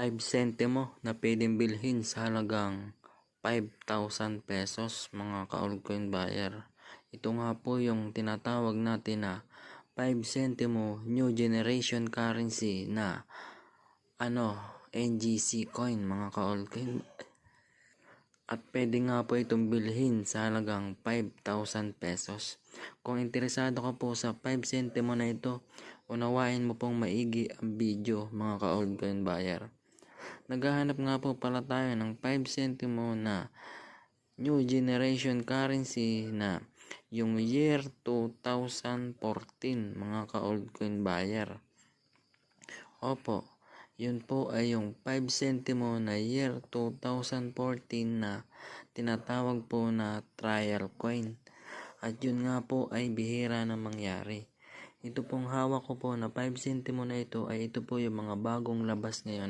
5 sentimo na pwedeng bilhin sa halagang 5,000 pesos mga ka-altcoin buyer. Ito nga po yung tinatawag natin na 5 sentimo new generation currency na ano NGC coin mga ka-altcoin. At pwede nga po itong bilhin sa halagang 5,000 pesos. Kung interesado ka po sa 5 sentimo na ito, unawain mo pong maigi ang video mga ka-altcoin buyer. Naghahanap nga po pala tayo ng 5 sentimo na new generation currency na yung year 2014 mga ka-altcoin buyer. Opo, yun po ay yung 5 sentimo na year 2014 na tinatawag po na trial coin. At yun nga po ay bihira na mangyari. Ito pong hawak ko po na 5 sentimo na ito ay ito po yung mga bagong labas ngayon